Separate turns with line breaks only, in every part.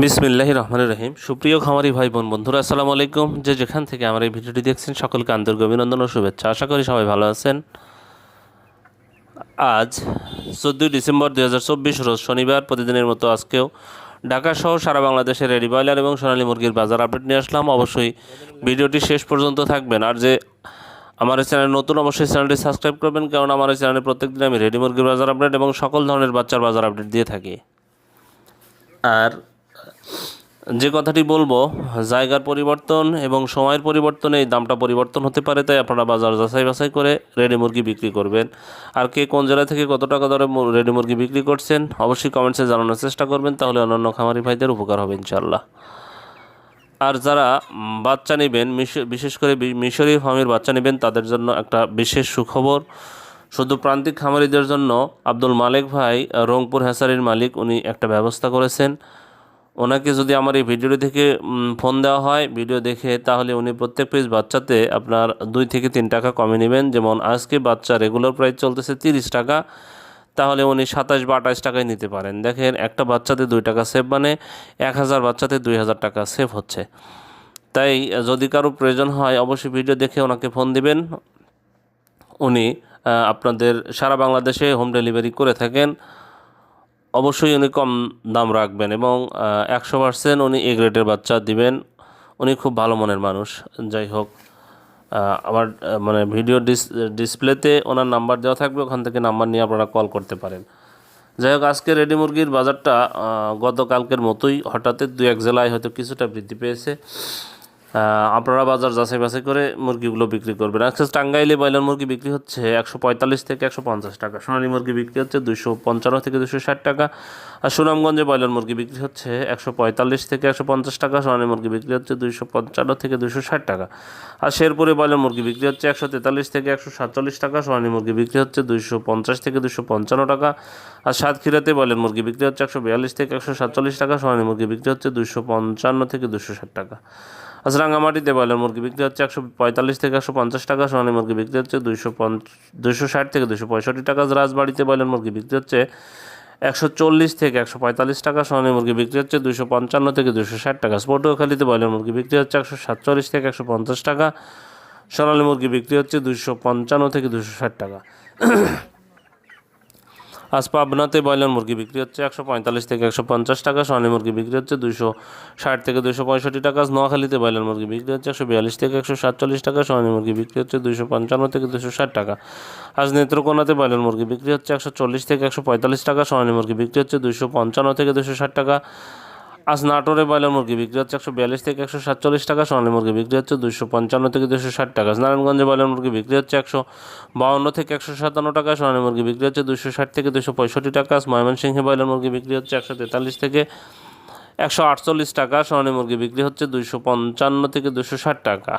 বিসমিল্লাহ রহমান রহিম। সুপ্রিয় খামারি ভাই বোন বন্ধুরা, আসসালামু আলাইকুম। যে যেখান থেকে আমার এই ভিডিওটি দেখছেন, সকলকে আন্তরিক অভিনন্দন ও শুভেচ্ছা। আশা করি সবাই ভালো আছেন। আজ চোদ্দোই ডিসেম্বর দুই হাজার চব্বিশ, রোজ শনিবার, প্রতিদিনের মতো আজকেও ঢাকা সহ সারা বাংলাদেশের রেডি ব্রয়লার এবং সোনালী মুরগির বাজার আপডেট নিয়ে আসলাম। অবশ্যই ভিডিওটি শেষ পর্যন্ত থাকবেন। আর যে আমার এই চ্যানেল নতুন, অবশ্যই চ্যানেলটি সাবস্ক্রাইব করবেন, কারণ আমার এই চ্যানেলে প্রত্যেকদিন আমি রেডি মুরগির বাজার আপডেট এবং সকল ধরনের বাচ্চার বাজার আপডেট দিয়ে থাকি। আর যে কথাটি বলব, জায়গার পরিবর্তন এবং সময়ের পরিবর্তনে এই দামটা পরিবর্তন হতে পারে, তাই আপনারা বাজার যাচাই বাছাই করে রেডি মুরগি বিক্রি করবেন। আর কে কোন জেলা থেকে কত টাকা দরে রেডি মুরগি বিক্রি করছেন, অবশ্যই কমেন্টসে জানানোর চেষ্টা করবেন, তাহলে অন্যান্য খামারি ভাইদের উপকার হবে ইনশাল্লাহ আর যারা বাচ্চা নেবেন বিশেষ করে মিশরীয় ফার্মের বাচ্চা নেবেন, তাদের জন্য একটা বিশেষ সুখবর। শুধু প্রান্তিক খামারিদের জন্য আব্দুল মালিক ভাই, রংপুর হ্যাসারির মালিক, উনি একটা ব্যবস্থা করেছেন। ওনাকে যদি আমার এই ভিডিওটি থেকে ফোন দেওয়া হয়, ভিডিও দেখে, তাহলে উনি প্রত্যেক পিস বাচ্চাতে আপনার দুই থেকে তিন টাকা কমে নেবেন। যেমন আজকে বাচ্চা রেগুলার প্রাইস চলতেছে তিরিশ টাকা, তাহলে উনি সাতাশ বা আঠাশ টাকায় নিতে পারেন। দেখেন, একটা বাচ্চাতে দুই টাকা সেভ মানে এক হাজার বাচ্চাতে দুই হাজার টাকা সেভ হচ্ছে। তাই যদি কারও প্রয়োজন হয়, অবশ্যই ভিডিও দেখে ওনাকে ফোন দিবেন। উনি আপনাদের সারা বাংলাদেশে হোম ডেলিভারি করে থাকেন। অবশ্যই উনি কম দাম রাখবেন এবং একশো পার্সেন্ট উনি এ গ্রেডের বাচ্চা দিবেন। উনি খুব ভালো মনের মানুষ। যাই হোক আমার মানে ভিডিও ডিস, ডিসপ্লেতে ওনার নাম্বার দেওয়া থাকবে, ওখান থেকে নাম্বার নিয়ে আপনারা কল করতে পারেন। যাই হোক আজকে রেডি মুরগির বাজারটা গতকালকের মতোই হঠাৎ দু এক জেলায় হয়তো কিছুটা বৃদ্ধি পেয়েছে। আপনারা বাজার যাচাই বাছাই করে মুরগিগুলো বিক্রি করবেন। আজকে টাঙ্গাইলে ব্রয়লার মুরগি বিক্রি হচ্ছে একশো পঁয়তাল্লিশ থেকে একশো পঞ্চাশ টাকা। সোনালী মুরগি বিক্রি হচ্ছে দুশো পঞ্চান্ন থেকে দুশো ষাট টাকা। আর সুনামগঞ্জে ব্রয়লার মুরগি বিক্রি হচ্ছে একশো পঁয়তাল্লিশ থেকে একশো পঞ্চাশ টাকা। সোনালী মুরগি বিক্রি হচ্ছে দুশো পঞ্চান্ন থেকে দুশো ষাট টাকা। আর শেরপুরে ব্রয়লার মুরগি বিক্রি হচ্ছে একশো তেতাল্লিশ থেকে একশো সাতচল্লিশ টাকা। সোনালী মুরগি বিক্রি হচ্ছে দুশো পঞ্চাশ থেকে দুশো পঞ্চান্ন টাকা। আর সাতক্ষীরাতে ব্রয়লার মুরগি বিক্রি হচ্ছে একশো বিয়াল্লিশ থেকে একশো সাতচল্লিশ টাকা। সোনালী মুরগি বিক্রি হচ্ছে দুশো পঞ্চান্ন থেকে দুশো ষাট টাকা। আচ্ছা রাঙামাটিতে ব্রয়লার মুরগি বিক্রি হচ্ছে একশো পঁয়তাল্লিশ থেকে একশো পঞ্চাশ টাকা, সোনালী মুরগি বিক্রি হচ্ছে পঞ্চ দুশো ষাট থেকে দুশো পঁয়ষট্টি টাকা, রাজবাড়িতে ব্রয়লার মুরগি বিক্রি হচ্ছে একশো চল্লিশ থেকে একশো পঁয়তাল্লিশ টাকা, সোনালী মুরগি বিক্রি হচ্ছে দুশো পঞ্চান্ন থেকে দুশো ষাট টাকা, পটুয়াখালীতে ব্রয়লার মুরগি বিক্রি হচ্ছে একশো সাতচল্লিশ থেকে একশো পঞ্চাশ টাকা, সোনালী মুরগি বিক্রি হচ্ছে দুশো পঞ্চান্ন থেকে দুশো ষাট টাকা। আজ পাবনাতে ব্রয়লার মুরগি বিক্রি হচ্ছে একশো পঁয়তাল্লিশ থেকে একশো পঞ্চাশ টাকা সোনালী মুরগি বিক্রি হচ্ছে দুশো ষাট থেকে দুশো পঁয়ষট্টি টাকা নোয়াখালীতে ব্রয়লার মুরগি বিক্রি হচ্ছে একশো বিয়াল্লিশ থেকে একশো সাতচল্লিশ টাকা সোনালী মুরগি বিক্রি হচ্ছে দুশো পঞ্চান্ন থেকে দুশো ষাট টাকা। আজ নেত্রকোনাতে ব্রয়লার মুরগি বিক্রি হচ্ছে একশো চল্লিশ থেকে একশো পঁয়তাল্লিশ টাকা সোনালী মুরগি বিক্রি হচ্ছে দুশো পঞ্চান্ন থেকে দুশো ষাট টাকা। আজ নাটোরে ব্রয়লার মুরগি বিক্রি হচ্ছে একশো বিয়াল্লিশ থেকে একশো সাতচল্লিশ টাকা, সোনালী মুরগি বিক্রি হচ্ছে দুশো পঞ্চান্ন থেকে দুশো ষাট টাকা, নারায়ণগঞ্জে ব্রয়লার মুরগি বিক্রি হচ্ছে একশো বাউন্ন থেকে একশো সাতান্ন টাকা, সোনালী মুরগি বিক্রি হচ্ছে দুশো ষাট থেকে দুশো পঁয়ষট্টি টাকা ময়মনসিংহে ব্রয়লার মুরগি বিক্রি হচ্ছে একশো তেতাল্লিশ থেকে একশো আটচল্লিশ টাকা, সোনালী মুরগি বিক্রি হচ্ছে দুশো পঞ্চান্ন থেকে দুশো ষাট টাকা।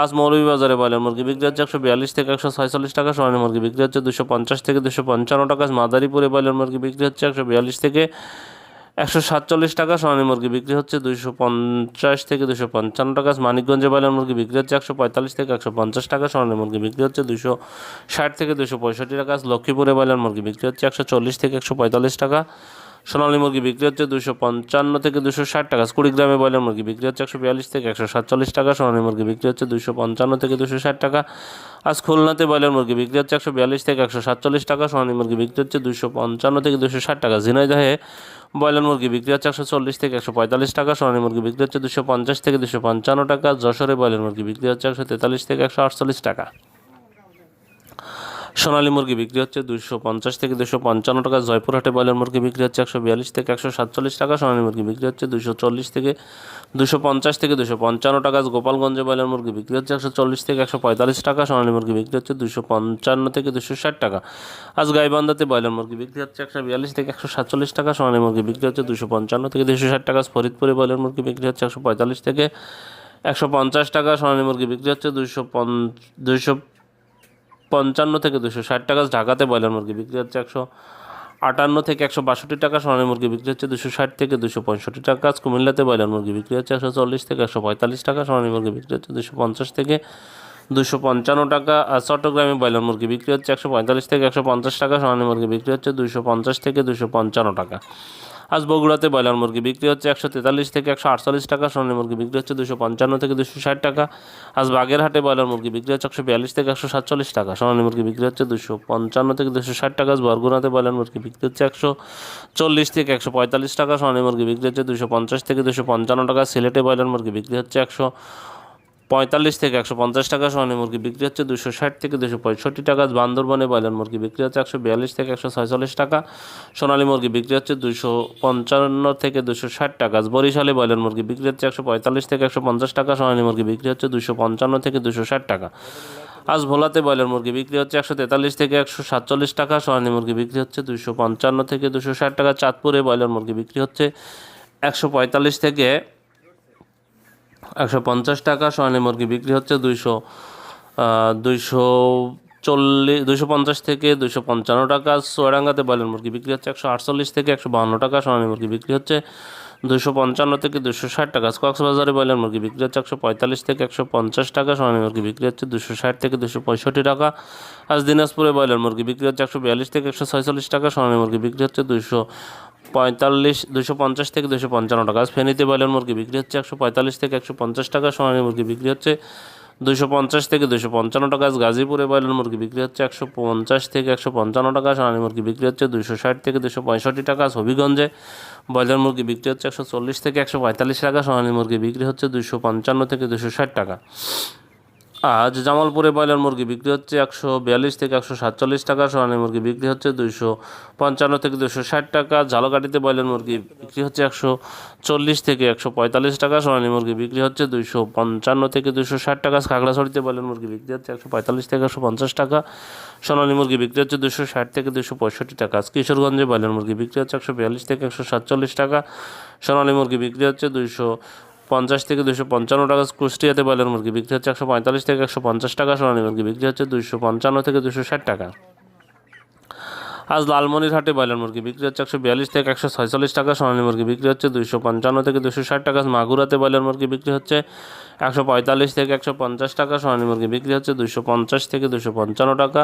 আজ মৌলভীবাজারে ব্রয়লার মুরগি বিক্রি হচ্ছে একশো বিয়াল্লিশ থেকে একশো ছয়চল্লিশ টাকা, সোনালী মুরগি বিক্রি হচ্ছে দুশো পঞ্চাশ থেকে দুশো পঞ্চান্ন টাকা মাদারীপুরে ব্রয়লার মুরগি বিক্রি হচ্ছে একশো বিয়াল্লিশ থেকে একশো সাতচল্লিশ টাকা সোনালী মুরগি বিক্রি হচ্ছে দুইশো পঞ্চাশ থেকে দুশো পঞ্চান্ন টাকা। মানিকগঞ্জে ব্রয়লার মুরগি বিক্রি হচ্ছে একশো পঁয়তাল্লিশ থেকে একশো পঞ্চাশ টাকা। সোনালী মুরগি বিক্রি হচ্ছে দুশো ষাট থেকে দুশো পঁয়ষট্টি টাকা। লক্ষ্মীপুরে ব্রয়লার মুরগি বিক্রি হচ্ছে একশো চল্লিশ থেকে একশো পঁয়তাল্লিশ টাকা। সোনালী মুরগি বিক্রি হচ্ছে দুশো পঞ্চান্ন থেকে দুশো ষাট টাকা। কুড়িগ্রামে ব্রয়লার মুরগি বিক্রি হচ্ছে একশো বিয়াল্লিশ থেকে একশো সাতচল্লিশ টাকা। সোনালী মুরগি বিক্রি হচ্ছে দুশো পঞ্চান্ন থেকে দুশো ষাট টাকা। আজ খুলনাতে ব্রয়লার মুরগি বিক্রি হচ্ছে একশো বিয়াল্লিশ থেকে একশো সাতচল্লিশ টাকা। সোনালী মুরগি বিক্রি হচ্ছে দুশো পঞ্চান্ন থেকে দুশো ষাট টাকা। ঝিনাইদহে ব্রয়লার মুরগি বিক্রি হচ্ছে একশো চল্লিশ থেকে একশো পঁয়তাল্লিশ টাকা। সোনালী মুরগি বিক্রি হচ্ছে দুশো পঞ্চাশ থেকে দুশো পঞ্চান্ন টাকা। যশোরে ব্রয়লার মুরগি বিক্রি হচ্ছে একশো তেতাল্লিশ থেকে একশো আটচল্লিশ টাকা। সোনালী মুরগি বিক্রি হচ্ছে দুশো পঞ্চাশ থেকে দুশো পঞ্চান্ন টাকা জয়পুরহাটে ব্রয়লার মুরগি বিক্রি হচ্ছে একশো বিয়াল্লিশ থেকে একশো সাতচল্লিশ টাকা, সোনালী মুরগি বিক্রি হচ্ছে দুশো চল্লিশ থেকে দুশো পঞ্চাশ থেকে দুশো পঞ্চান্ন টাকা, গোপালগঞ্জে ব্রয়লার মুরগি বিক্রি হচ্ছে একশো চল্লিশ থেকে একশো পঁয়তাল্লিশ টাকা, সোনালী মুরগি বিক্রি হচ্ছে দুশো পঞ্চান্ন থেকে দুশো ষাট টাকা। আজ গাইবান্ধাতে ব্রয়লার মুরগি বিক্রি হচ্ছে একশো বিয়াল্লিশ থেকে একশো সাতচল্লিশ টাকা, সোনালী মুরগি বিক্রি হচ্ছে দুশো পঞ্চান্ন থেকে দুশো ষাট টাকা, ফরিদপুরে ব্রয়লার মুরগি বিক্রি হচ্ছে একশো পঁয়তাল্লিশ থেকে একশো পঞ্চাশ টাকা, সোনালী মুরগি বিক্রি হচ্ছে দুশো পঞ্চ দুশো পঞ্চান্ন থেকে দুশো ষাট টাকা ঢাকাতে ব্রয়লার মুরগি বিক্রি হচ্ছে একশো আটান্ন থেকে একশো বাষট্টি টাকা, সোনালী মুরগি বিক্রি হচ্ছে দুশো ষাট থেকে দুশো পঁয়ষট্টি টাকা, কুমিল্লাতে ব্রয়লার মুরগি বিক্রি হচ্ছে একশো চল্লিশ থেকে একশো পঁয়তাল্লিশ টাকা, সোনালী মুরগি বিক্রি হচ্ছে দুশো পঞ্চাশ থেকে দুশো পঞ্চান্ন টাকা, আর চট্টগ্রামে ব্রয়লার মুরগি বিক্রি হচ্ছে একশো পঁয়তাল্লিশ থেকে একশো পঞ্চাশ টাকা, সোনালী মুরগি বিক্রি হচ্ছে দুশো পঞ্চাশ থেকে দুশো পঞ্চান্ন টাকা। আজ বগুড়াতে ব্রয়লার মুরগি বিক্রি হচ্ছে একশো তেতাল্লিশ থেকে একশো আটচল্লিশ টাকা, সোনালী মুরগি বিক্রি হচ্ছে দুশো পঞ্চান্ন থেকে দুশো ষাট টাকা। আজ বাগেরহাটে ব্রয়লার মুরগি বিক্রি হচ্ছে একশো বিয়াল্লিশ থেকে একশো সাতচল্লিশ টাকা, সোনালী মুরগি বিক্রি হচ্ছে দুশো পঞ্চান্ন থেকে দুশো ষাট টাকা। আজ বরগুনাতে ব্রয়লার মুরগি বিক্রি হচ্ছে একশো চল্লিশ থেকে একশো পঁয়তাল্লিশ টাকা, সোনালী মুরগি বিক্রি হচ্ছে দুশো পঞ্চাশ থেকে দুশো পঞ্চান্ন টাকা। সিলেটে ব্রয়লার মুরগি বিক্রি হচ্ছে একশো পঁয়তাল্লিশ থেকে একশো পঞ্চাশ টাকা সোনালী মুরগি বিক্রি হচ্ছে দুশো ষাট থেকে দুশো পঁয়ষট্টি টাকা, বান্দরবনে ব্রয়লার মুরগি বিক্রি হচ্ছে একশো বিয়াল্লিশ থেকে একশো ছয়চল্লিশ টাকা, সোনালী মুরগি বিক্রি হচ্ছে দুশো পঞ্চান্ন থেকে দুশো ষাট টাকা, বরিশালে ব্রয়লার মুরগি বিক্রি হচ্ছে একশো পঁয়তাল্লিশ থেকে একশো পঞ্চাশ টাকা, সোনালী মুরগি বিক্রি হচ্ছে দুশো পঞ্চান্ন থেকে দুশো ষাট টাকা। আজ ভোলাতে ব্রয়লার মুরগি বিক্রি হচ্ছে একশো তেতাল্লিশ থেকে একশো সাতচল্লিশ টাকা, সোনালী মুরগি বিক্রি হচ্ছে দুশো পঞ্চান্ন থেকে দুশো ষাট টাকা, চাঁদপুরে ব্রয়লার মুরগি বিক্রি হচ্ছে একশো পঁয়তাল্লিশ থেকে একশো পঞ্চাশ টাকা, সোনালী মুরগি বিক্রি হচ্ছে দুইশো দুইশো চল্লিশ দুশো পঞ্চাশ থেকে দুশো পঞ্চান্ন টাকা। সোয়াডাঙ্গাতে ব্রয়লার মুরগি বিক্রি হচ্ছে একশো আটচল্লিশ থেকে একশো বাহান্ন টাকা, সোনালী মুরগি বিক্রি হচ্ছে দুশো পঞ্চান্ন থেকে দুশো ষাট টাকা। কক্সবাজারে ব্রয়লার মুরগি বিক্রি হচ্ছে একশো পঁয়তাল্লিশ থেকে একশো পঞ্চাশ টাকা, সোনালী মুরগি বিক্রি হচ্ছে দুশো ষাট থেকে দুশো পঁয়ষট্টি টাকা। আজ দিনাজপুরে ব্রয়লার মুরগি বিক্রি হচ্ছে একশো বিয়াল্লিশ থেকে একশো ছয়চল্লিশ টাকা, সোনালী মুরগি বিক্রি হচ্ছে দুশো পঁয়তাল্লিশ, দুশো পঞ্চাশ থেকে দুশো পঞ্চান্ন টাকা। ফেনীতে ব্রয়লার মুরগি বিক্রি হচ্ছে একশো পঁয়তাল্লিশ থেকে একশো পঞ্চাশ টাকা, সোনালী মুরগি বিক্রি হচ্ছে দুশো পঞ্চাশ থেকে দুশো পঞ্চান্ন টাকা। গাজীপুরে ব্রয়লার মুরগি বিক্রি হচ্ছে একশো পঞ্চাশ থেকে একশো পঞ্চান্ন টাকা, সোনালী মুরগি বিক্রি হচ্ছে দুশো ষাট থেকে দুশো পঁয়ষট্টি টাকা। হবিগঞ্জে ব্রয়লার মুরগি বিক্রি হচ্ছে একশো চল্লিশ থেকে একশো পঁয়তাল্লিশ টাকা, সোনালী মুরগি বিক্রি হচ্ছে দুশো পঞ্চান্ন থেকে দুশো ষাট টাকা। আজ জামালপুরে ব্রয়লার মুরগি বিক্রি হচ্ছে একশো বিয়াল্লিশ থেকে একশো সাতচল্লিশ টাকা, সোনালী মুরগি বিক্রি হচ্ছে দুইশো পঞ্চান্ন থেকে দুশো ষাট টাকা, ঝালকাঠিতে ব্রয়লার মুরগি বিক্রি হচ্ছে একশো চল্লিশ থেকে একশো পঁয়তাল্লিশ টাকা, সোনালী মুরগি বিক্রি হচ্ছে দুইশো পঞ্চান্ন থেকে দুশো ষাট টাকা, খাগড়াছড়িতে ব্রয়লার মুরগি বিক্রি হচ্ছে একশো পঁয়তাল্লিশ থেকে একশো পঞ্চাশ টাকা, সোনালী মুরগি বিক্রি হচ্ছে দুশো ষাট থেকে দুশো পঁয়ষট্টি টাকা। কিশোরগঞ্জে ব্রয়লার মুরগি বিক্রি হচ্ছে একশো বিয়াল্লিশ থেকে একশো সাতচল্লিশ টাকা, সোনালী মুরগি বিক্রি হচ্ছে দুইশো পঞ্চাশ থেকে দুশো পঞ্চান্ন টাকা কুষ্টিয়াতে ব্রয়লার মুরগি বিক্রি হচ্ছে একশো পঁয়তাল্লিশ থেকে একশো পঞ্চাশ টাকা, সোনালী মুরগি বিক্রি হচ্ছে দুশো পঞ্চান্ন থেকে দুশো ষাট টাকা। আজ লালমনিরহাটে ব্রয়লার মুরগি বিক্রি হচ্ছে একশো বিয়াল্লিশ থেকে একশো ছয়চল্লিশ টাকা, সোনালী মুরগি বিক্রি হচ্ছে দুশো পঞ্চান্ন থেকে দুশো ষাট টাকা, মাগুরাতে ব্রয়লার মুরগি বিক্রি হচ্ছে একশো পঁয়তাল্লিশ থেকে একশো পঞ্চাশ টাকা, সোনালী মুরগি বিক্রি হচ্ছে দুশো পঞ্চাশ থেকে দুশো পঞ্চান্ন টাকা।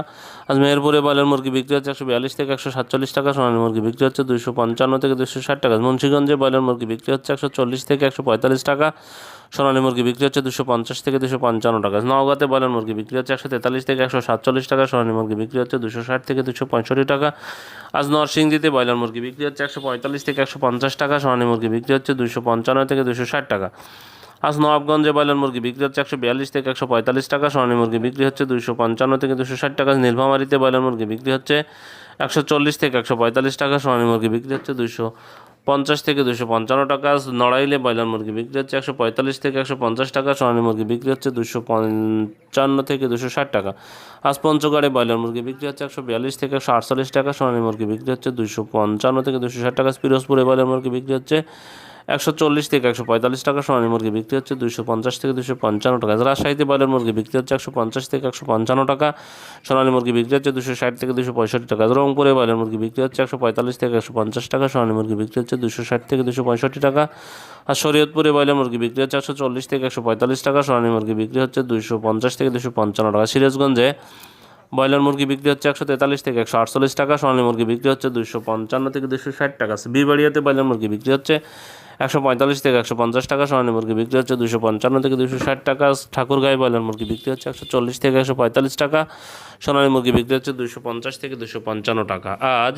আজ মেহেরপুরে ব্রয়লার মুরগি বিক্রি হচ্ছে একশো বিয়াল্লিশ থেকে একশো সাতচল্লিশ টাকা, সোনালী মুরগি বিক্রি হচ্ছে দুশো পঞ্চান্ন থেকে দুশো ষাট টাকা। মুন্সিগঞ্জে ব্রয়লার মুরগি বিক্রি হচ্ছে একশো চল্লিশ থেকে একশো পঁয়তাল্লিশ টাকা সোনালী মুরগি বিক্রি হচ্ছে দুশো পঞ্চাশ থেকে দুশো পঞ্চান্ন টাকা। নওগাঁতে ব্রয়লার মুরগি বিক্রি হচ্ছে একশো তেতাল্লিশ থেকে একশো সাতচল্লিশ টাকা, সোনালী মুরগি বিক্রি হচ্ছে দুশো ষাট থেকে দুশো পঁয়ষট্টি টাকা। আজ নরসিংদীতে ব্রয়লার মুরগি বিক্রি হচ্ছে একশো পঁয়তাল্লিশ থেকে একশো পঞ্চাশ টাকা, সোনালী মুরগি বিক্রি হচ্ছে দুশো পঞ্চান্ন থেকে দুশো ষাট টাকা। আজ নবাবগঞ্জে ব্রয়লার মুরগি বিক্রি হচ্ছে একশো বিয়াল্লিশ থেকে একশো পঁয়তাল্লিশ টাকা, সোনালী মুরগি বিক্রি হচ্ছে দুশো পঞ্চান্ন থেকে দুশো ষাট টাকা। নীলফামারিতে ব্রয়লার মুরগি বিক্রি হচ্ছে একশো চল্লিশ থেকে একশো পঁয়তাল্লিশ টাকা, সোনালী মুরগি বিক্রি হচ্ছে দুশো পঞ্চাশ থেকে দুশো পঞ্চান্ন টাকা, নড়াইলে ব্রয়লার মুরগি বিক্রি হচ্ছে একশো পঁয়তাল্লিশ থেকে একশো পঞ্চাশ টাকা, সোনালী মুরগি বিক্রি হচ্ছে দুশো পঞ্চান্ন থেকে দুশো ষাট টাকা। আজ পঞ্চগড়ে ব্রয়লার মুরগি বিক্রি হচ্ছে একশো বিয়াল্লিশ থেকে একশো আটচল্লিশ টাকা, সোনালী মুরগি বিক্রি হচ্ছে দুশো পঞ্চান্ন থেকে দুশো ষাট টাকা। পিরোজপুরে ব্রয়লার মুরগি বিক্রি হচ্ছে একশো চল্লিশ থেকে একশো পঁয়তাল্লিশ টাকা সোনালী মুরগি বিক্রি হচ্ছে দুশো পঞ্চাশ থেকে দুশো পঞ্চান্ন টাকা। রাজশাহীতে ব্রয়লার মুরগি বিক্রি হচ্ছে একশো পঞ্চাশ থেকে একশো পঞ্চান্ন টাকা, সোনালী মুরগি বিক্রি হচ্ছে দুশো ষাট থেকে দুশো পঁয়ষট্টি টাকা। রংপুরে ব্রয়লার মুরগি বিক্রি হচ্ছে একশো পঁয়তাল্লিশ থেকে একশো পঞ্চাশ টাকা, সোনালী মুরগি বিক্রি হচ্ছে দুশো ষাট থেকে দুশো পঁয়ষট্টি টাকা। আর শরীয়তপুরে ব্রয়লার মুরগি বিক্রি হচ্ছে একশো চল্লিশ থেকে একশো পঁয়তাল্লিশ টাকা, সোনালী মুরগি বিক্রি হচ্ছে দুশো পঞ্চাশ থেকে দুশো পঞ্চান্ন টাকা। সিরাজগঞ্জে ব্রয়লার মুরগি বিক্রি হচ্ছে একশো তেতাল্লিশ থেকে একশো আটচল্লিশ টাকা, সোনালী মুরগি বিক্রি হচ্ছে দুশো পঞ্চান্ন থেকে দুশো ষাট টাকা। বিবাড়িয়াতে ব্রয়লার মুরগি বিক্রি হচ্ছে একশো পঁয়তাল্লিশ থেকে একশো পঞ্চাশ টাকা, সোনালি মুরগি বিক্রি হচ্ছে দুশো পঞ্চান্ন থেকে দুশো ষাট টাকা। ঠাকুরগাঁয় ব্রয়লার মুরগি বিক্রি হচ্ছে একশো চল্লিশ থেকে একশো পঁয়তাল্লিশ টাকা, সোনালী মুরগি বিক্রি হচ্ছে দুশো পঞ্চাশ থেকে দুশো পঞ্চান্ন টাকা। আজ